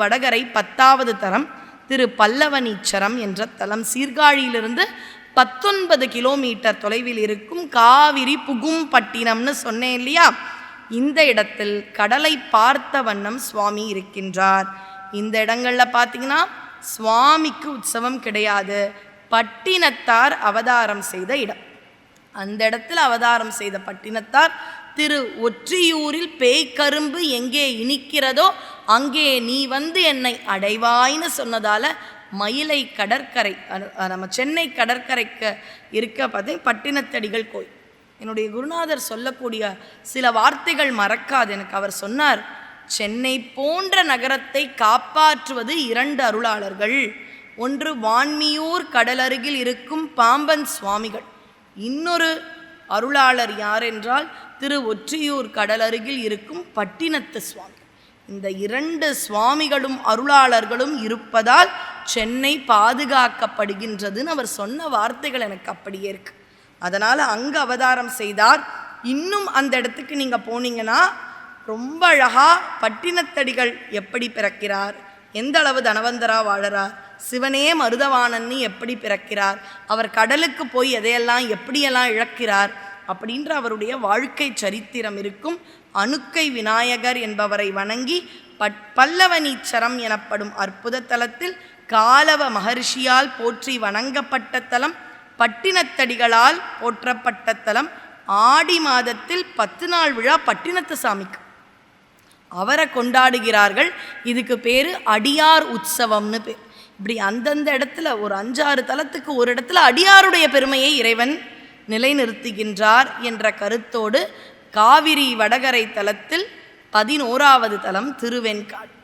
வடகரை பத்தாவது தரம் திரு பல்லவனீச்சரம் என்ற தலம். சீர்காழியிலிருந்து பத்தொன்பது கிலோமீட்டர் தொலைவில் இருக்கும் காவிரி புகும் பட்டினம்னு சொன்னேன் இல்லையா? இந்த இடத்தில் கடலை பார்த்த வண்ணம் சுவாமி இருக்கின்றார். இந்த இடங்களில் பார்த்தீங்கன்னா சுவாமிக்கு உற்சவம் கிடையாது. பட்டினத்தார் அவதாரம் செய்த இடம். அந்த இடத்துல அவதாரம் செய்த பட்டினத்தார் திரு ஒற்றியூரில் பேய்க்கரும்பு எங்கே இனிக்கிறதோ அங்கே நீ வந்து என்னை அடைவாய்னு சொன்னதால் மயிலை கடற்கரை நம்ம சென்னை கடற்கரைக்கு இருக்க பார்த்தீங்க பட்டினத்தடிகள் கோயில். என்னுடைய குருநாதர் சொல்லக்கூடிய சில வார்த்தைகள் மறக்காது. எனக்கு அவர் சொன்னார் சென்னை போன்ற நகரத்தை காப்பாற்றுவது இரண்டு அருளாளர்கள். ஒன்று வான்மியூர் கடலருகில் இருக்கும் பாம்பன் சுவாமிகள். இன்னொரு அருளாளர் யார் என்றால் திரு ஒற்றியூர் கடலருகில் இருக்கும் பட்டினத்து சுவாமி. இந்த இரண்டு சுவாமிகளும் அருளாளர்களும் இருப்பதால் சென்னை பாதுகாக்கப்படுகின்றதுன்னு அவர் சொன்ன வார்த்தைகள் எனக்கு அப்படியே இருக்கு. அதனால் அங்கே அவதாரம் செய்தார். இன்னும் அந்த இடத்துக்கு நீங்கள் போனீங்கன்னா ரொம்ப அழகாக பட்டினத்தடிகள் எப்படி பிறக்கிறார்? எந்த அளவு தனவந்தரா வாழறார்? சிவனே மருதவாணன்னு எப்படி பிறக்கிறார்? அவர் கடலுக்கு போய் எதையெல்லாம் எப்படியெல்லாம் இழக்கிறார்? அப்படின்ற அவருடைய வாழ்க்கை சரித்திரம் இருக்கும். அணுக்கை விநாயகர் என்பவரை வணங்கி பட் பல்லவனீச்சரம் எனப்படும் அற்புத தலத்தில் காலவ மகர்ஷியால் போற்றி வணங்கப்பட்ட தலம் பட்டினத்தடிகளால் போற்றப்பட்ட தலம் ஆடி மாதத்தில் பத்து நாள் விழா பட்டினத்து சாமிக்கு. அவரை கொண்டாடுகிறார்கள். இதுக்கு பேர் அடியார் உற்சவம்னு பேர் இப்படி அந்தந்த இடத்துல ஒரு அஞ்சாறு தலத்துக்கு ஒரு இடத்துல அடியாருடைய பெருமையை இறைவன் நிலைநிறுத்துகின்றார் என்ற கருத்தோடு காவிரி வடகரை தலத்தில் பதினோராவது தலம் திருவெண்காட்